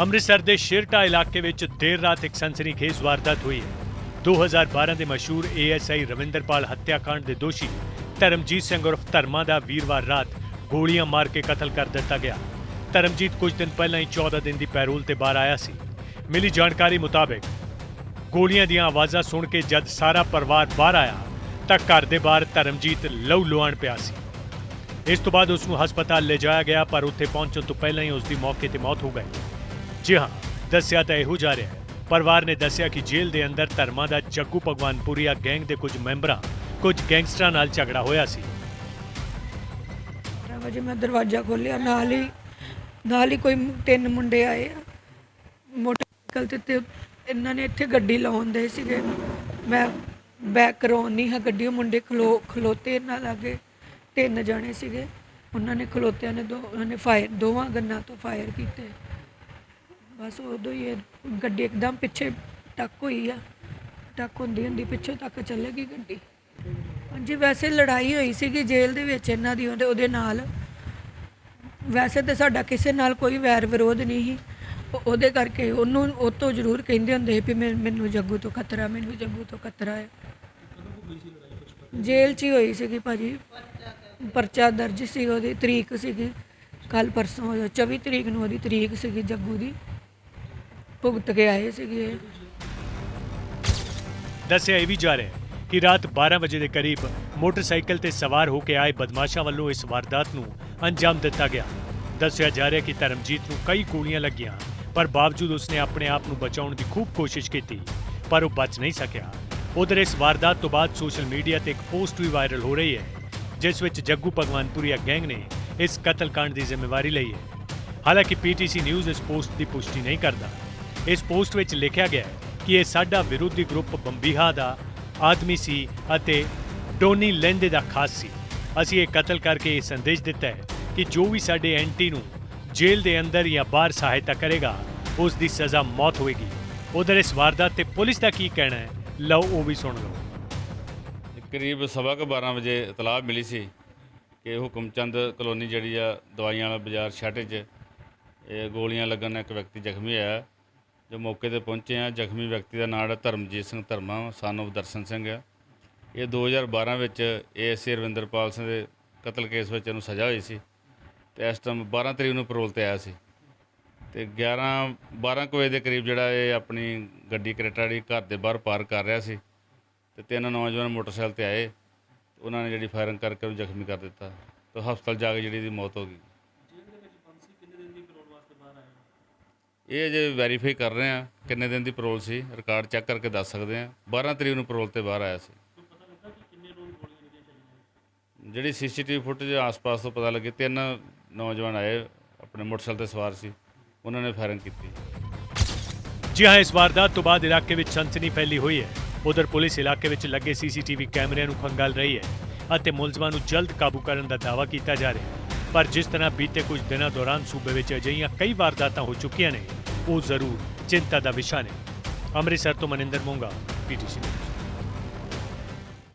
ਅੰਮ੍ਰਿਤਸਰ ਦੇ ਸ਼ਿਰਟਾ ਇਲਾਕੇ ਵਿੱਚ ਦੇਰ ਰਾਤ ਇੱਕ ਸਨਸਨੀਖੇਜ਼ ਵਾਰਦਾਤ ਹੋਈ ਹੈ। 2012 ਦੇ ਮਸ਼ਹੂਰ ਏਐਸਆਈ ਰਵਿੰਦਰਪਾਲ ਹੱਤਿਆਕਾਂਡ ਦੇ ਦੋਸ਼ੀ ਧਰਮਜੀਤ ਸਿੰਘ ਉਰਫ ਧਰਮਾ ਦਾ ਵੀਰਵਾਰ ਰਾਤ ਗੋਲੀਆਂ ਮਾਰ ਕੇ ਕਤਲ ਕਰ ਦਿੱਤਾ ਗਿਆ। ਧਰਮਜੀਤ ਕੁਝ ਦਿਨ ਪਹਿਲਾਂ ਹੀ 14 ਦਿਨ ਦੀ ਪੈਰੋਲ ਤੇ ਬਾਹਰ ਆਇਆ ਸੀ। ਮਿਲੀ ਜਾਣਕਾਰੀ ਮੁਤਾਬਕ ਗੋਲੀਆਂ ਦੀਆਂ ਆਵਾਜ਼ਾਂ ਸੁਣ ਕੇ ਜਦ ਸਾਰਾ ਪਰਿਵਾਰ ਬਾਹਰ ਆਇਆ ਤਾਂ ਘਰ ਦੇ ਬਾਹਰ ਧਰਮਜੀਤ ਲਹੂ ਲੁਹਾਣ ਪਿਆ ਸੀ। ਇਸ ਤੋਂ ਬਾਅਦ ਉਸ ਨੂੰ ਹਸਪਤਾਲ ਲਿਜਾਇਆ ਗਿਆ ਪਰ ਉੱਥੇ ਪਹੁੰਚਣ ਤੋਂ ਪਹਿਲਾਂ ਹੀ ਉਸ ਦੀ ਮੌਕੇ ਤੇ ਮੌਤ ਹੋ ਗਈ। ਜੀ ਹਾਂ, ਦੱਸਿਆ ਤਾਂ ਇਹੋ ਜਾ ਰਿਹਾ ਹੈ। ਪਰਿਵਾਰ ਨੇ ਦੱਸਿਆ ਕਿ ਜੇਲ੍ਹ ਦੇ ਅੰਦਰ ਧਰਮਾਂ ਦਾ ਜੱਗੂ ਭਗਵਾਨਪੁਰੀਆ ਗੈਂਗ ਦੇ ਕੁਝ ਮੈਂਬਰਾਂ, ਕੁਝ ਗੈਂਗਸਟਰਾਂ ਨਾਲ ਝਗੜਾ ਹੋਇਆ ਸੀ। 12 ਵਜੇ ਮੈਂ ਦਰਵਾਜ਼ਾ ਖੋਲ੍ਹਿਆ, ਨਾਲ ਹੀ ਨਾਲ ਹੀ ਕੋਈ ਤਿੰਨ ਮੁੰਡੇ ਆਏ ਆ। ਮੋਟਰਸਾਈਕਲ ਤੇ ਤੇ ਇਹਨਾਂ ਨੇ ਇੱਥੇ ਗੱਡੀ ਲਾਉਣ ਦੇ ਸੀਗੇ। ਮੈਂ ਬੈਕ ਕਰਾਉਣ ਨਹੀਂ ਹਾਂ ਗੱਡੀ, ਉਹ ਮੁੰਡੇ ਖਲੋ ਖਲੋਤੇ ਨਾਲ ਲਾਗੇ, ਤਿੰਨ ਜਾਣੇ ਸੀਗੇ। ਉਹਨਾਂ ਨੇ ਖਲੋਤਿਆਂ ਨੇ ਦੋ ਉਹਨਾਂ ਨੇ ਫਾਇਰ ਦੋਵਾਂ ਗੰਨਾਂ ਤੋਂ ਫਾਇਰ ਕੀਤੇ। ਬਸ ਉਦੋਂ ਹੀ ਇਹ ਗੱਡੀ ਇੱਕਦਮ ਪਿੱਛੇ ਟੱਕ ਹੋਈ ਆ। ਟੱਕ ਹੁੰਦੀ ਹੁੰਦੀ ਪਿੱਛੇ ਤੱਕ ਚੱਲੇਗੀ ਗੱਡੀ। ਹਾਂਜੀ, ਵੈਸੇ ਲੜਾਈ ਹੋਈ ਸੀਗੀ ਜੇਲ੍ਹ ਦੇ ਵਿੱਚ ਇਹਨਾਂ ਦੀ ਉਹਦੇ ਉਹਦੇ ਨਾਲ। ਵੈਸੇ ਤਾਂ ਸਾਡਾ ਕਿਸੇ ਨਾਲ ਕੋਈ ਵੈਰ ਵਿਰੋਧ ਨਹੀਂ ਸੀ। ਉਹਦੇ ਕਰਕੇ ਉਹਨੂੰ ਉਹ ਤੋਂ ਜ਼ਰੂਰ ਕਹਿੰਦੇ ਹੁੰਦੇ ਸੀ ਵੀ ਮੈਂ- ਮੈਨੂੰ ਜੱਗੂ ਤੋਂ ਖਤਰਾ ਮੈਨੂੰ ਜੱਗੂ ਤੋਂ ਖਤਰਾ ਹੈ ਜੇਲ੍ਹ 'ਚ ਹੀ ਹੋਈ ਸੀਗੀ ਭਾਜੀ। ਪਰਚਾ ਦਰਜ ਸੀ ਉਹਦੀ, ਤਰੀਕ ਸੀਗੀ। ਕੱਲ ਪਰਸੋਂ 24 ਤਰੀਕ ਨੂੰ ਉਹਦੀ ਤਰੀਕ ਸੀਗੀ ਜੱਗੂ ਦੀ। ਭੁਗਤ ਕੇ ਆਏ ਸੀਗੇ। ਦੱਸਿਆ ਇਹ ਵੀ ਜਾ ਰਿਹਾ ਹੈ ਕਿ ਰਾਤ 12 ਵਜੇ ਦੇ ਕਰੀਬ ਮੋਟਰਸਾਈਕਲ ਤੇ ਸਵਾਰ ਹੋ ਕੇ ਆਏ ਬਦਮਾਸ਼ਾਂ ਵੱਲੋਂ ਇਸ ਵਾਰਦਾਤ ਨੂੰ ਅੰਜਾਮ ਦਿੱਤਾ ਗਿਆ। ਦੱਸਿਆ ਜਾ ਰਿਹਾ ਕਿ ਧਰਮਜੀਤ ਨੂੰ ਕਈ ਗੋਲੀਆਂ ਲੱਗੀਆਂ, ਪਰ ਬਾਵਜੂਦ ਉਸਨੇ ਆਪਣੇ ਆਪ ਨੂੰ ਬਚਾਉਣ ਦੀ ਖੂਬ ਕੋਸ਼ਿਸ਼ ਕੀਤੀ, ਪਰ ਉਹ ਬਚ ਨਹੀਂ ਸਕਿਆ। ਉਧਰ ਇਸ ਵਾਰਦਾਤ ਤੋਂ ਬਾਅਦ ਸੋਸ਼ਲ ਮੀਡੀਆ ਤੇ ਇੱਕ ਪੋਸਟ ਵੀ ਵਾਇਰਲ ਹੋ ਰਹੀ ਹੈ, ਜਿਸ ਵਿੱਚ ਜੱਗੂ ਭਗਵਾਨਪੁਰੀਆ ਗੈਂਗ ਨੇ ਇਸ ਕਤਲकांड ਦੀ ਜ਼ਿੰਮੇਵਾਰੀ ਲਈ ਹੈ। ਹਾਲਾਂਕਿ ਪੀਟੀਸੀ ਨਿਊਜ਼ ਇਸ ਪੋਸਟ ਦੀ ਪੁਸ਼ਟੀ ਨਹੀਂ ਕਰਦਾ। ਇਸ ਪੋਸਟ ਵਿੱਚ ਲਿਖਿਆ ਗਿਆ ਹੈ ਕਿ ਇਹ ਸਾਡਾ ਵਿਰੋਧੀ ਗਰੁੱਪ ਬੰਬੀਹਾ ਦਾ ਆਦਮੀ ਸੀ ਅਤੇ ਡੋਨੀ ਲੈਂਦੇ ਦਾ ਖਾਸ ਸੀ। ਅਸੀਂ ਇਹ ਕਤਲ ਕਰਕੇ ਇਹ ਸੰਦੇਸ਼ ਦਿੱਤਾ ਹੈ ਕਿ ਜੋ ਵੀ ਸਾਡੇ ਐਂਟੀ ਨੂੰ ਜੇਲ੍ਹ ਦੇ ਅੰਦਰ ਜਾਂ ਬਾਹਰ ਸਹਾਇਤਾ ਕਰੇਗਾ, ਉਸ ਦੀ ਸਜ਼ਾ ਮੌਤ ਹੋਏਗੀ। ਉਧਰ ਇਸ ਵਾਰਦਾਤ ਤੇ ਪੁਲਿਸ ਦਾ ਕੀ ਕਹਿਣਾ ਹੈ, ਲਓ ਉਹ ਵੀ ਸੁਣ ਲਓ। ਕਰੀਬ ਸਵਾ ਕੁ 12 ਵਜੇ ਇਤਲਾਹ ਮਿਲੀ ਸੀ ਕਿ ਹੁਕਮ ਚੰਦ ਕਲੋਨੀ ਜਿਹੜੀ ਆ ਦਵਾਈਆਂ ਵਾਲਾ ਬਾਜ਼ਾਰ ਛਾਟੇ 'ਚ, ਇਹ ਗੋਲੀਆਂ ਲੱਗਣ ਨਾਲ ਇੱਕ ਵਿਅਕਤੀ ਜ਼ਖਮੀ ਹੋਇਆ। ਜੋ ਮੌਕੇ ਤੇ ਪਹੁੰਚੇ ਆ ਜ਼ਖਮੀ ਵਿਅਕਤੀ ਦਾ ਨਾਮ ਹੈ ਧਰਮਜੀਤ ਸਿੰਘ ਧਰਮਾ, son of ਦਰਸ਼ਨ ਸਿੰਘ ਆ ਇਹ 2012 ਵਿੱਚ ਏਐਸਏ ਰਵਿੰਦਰਪਾਲ ਸਿੰਘ ਦੇ ਕਤਲ ਕੇਸ ਵਿੱਚ ਇਹਨੂੰ ਸਜ਼ਾ ਹੋਈ ਸੀ ਤੇ ਇਸ ਟਾਈਮ 12 ਤਰੀਕ ਨੂੰ ਪੈਰੋਲ ਤੇ ਆਇਆ ਸੀ। ਤੇ 11 12 ਕੁ ਵਜੇ ਦੇ ਕਰੀਬ ਜਿਹੜਾ ਇਹ ਆਪਣੀ ਗੱਡੀ ਕਰੇਟਾ ਜਿਹੜੀ ਘਰ ਦੇ ਬਾਹਰ ਪਾਰ ਕਰ ਰਿਹਾ ਸੀ ਤੇ ਤਿੰਨ ਨੌਜਵਾਨ ਮੋਟਰਸਾਈਕਲ ਤੇ ਆਏ। ਉਹਨਾਂ ਨੇ ਜਿਹੜੀ ਫਾਇਰਿੰਗ ਕਰਕੇ ਉਹਨੂੰ ਜ਼ਖਮੀ ਕਰ ਦਿੱਤਾ। ਤੇ ਹਸਪਤਾਲ ਜਾ ਕੇ ਜਿਹੜੀ ਇਹਦੀ ਮੌਤ ਹੋ ਗਈ। ਇਹ ਜੇ ਵੈਰੀਫਾਈ ਕਰ ਰਹੇ ਆ ਕਿੰਨੇ ਦਿਨ ਦੀ ਪੈਰੋਲ ਸੀ ਰਿਕਾਰਡ ਚੈੱਕ ਕਰਕੇ ਦੱਸ ਸਕਦੇ ਆ 12 ਤਰੀਕ ਨੂੰ ਪੈਰੋਲ ਤੇ ਬਾਹਰ ਆਇਆ ਸੀ। ਜਿਹੜੀ ਸੀਸੀਟੀਵੀ ਫੁਟੇਜ ਆਸ-ਪਾਸ ਤੋਂ ਪਤਾ ਲੱਗੇ, ਤਿੰਨ ਨੌਜਵਾਨ ਆਏ ਆਪਣੇ ਮੋਟਰਸਾਈਕਲ ਤੇ ਸਵਾਰ ਸੀ। ਉਹਨਾਂ ਨੇ ਫਾਇਰਿੰਗ ਕੀਤੀ। ਜੀ ਹਾਂ, ਇਸ ਵਾਰਦਾਤ ਤੋਂ ਬਾਅਦ ਇਲਾਕੇ ਵਿੱਚ ਸਨਸਨੀ ਫੈਲੀ ਹੋਈ ਹੈ। ਉਧਰ ਪੁਲਿਸ ਇਲਾਕੇ ਵਿੱਚ ਲੱਗੇ ਸੀਸੀਟੀਵੀ ਕੈਮਰਿਆਂ ਨੂੰ ਖੰਗਾਲ ਰਹੀ ਹੈ ਅਤੇ ਮੁਲਜ਼ਮਾਂ ਨੂੰ ਜਲਦ ਕਾਬੂ ਕਰਨ ਦਾ ਦਾਅਵਾ ਕੀਤਾ ਜਾ ਰਿਹਾ ਹੈ। ਪਰ ਜਿਸ ਤਰ੍ਹਾਂ ਬੀਤੇ ਕੁਝ ਦਿਨਾਂ ਦੌਰਾਨ ਸੂਬੇ ਵਿੱਚ ਅਜਿਹੀਆਂ ਕਈ ਵਾਰਦਾਤਾਂ ਹੋ ਚੁੱਕੀਆਂ ਨੇ ਉਹ ਜ਼ਰੂਰ ਚਿੰਤਾ ਦਾ ਵਿਸ਼ਾ ਨੇ। ਅੰਮ੍ਰਿਤਸਰ ਤੋਂ ਮਨਿੰਦਰ ਮੋਂਗਾ ਪੀਟੀਸੀ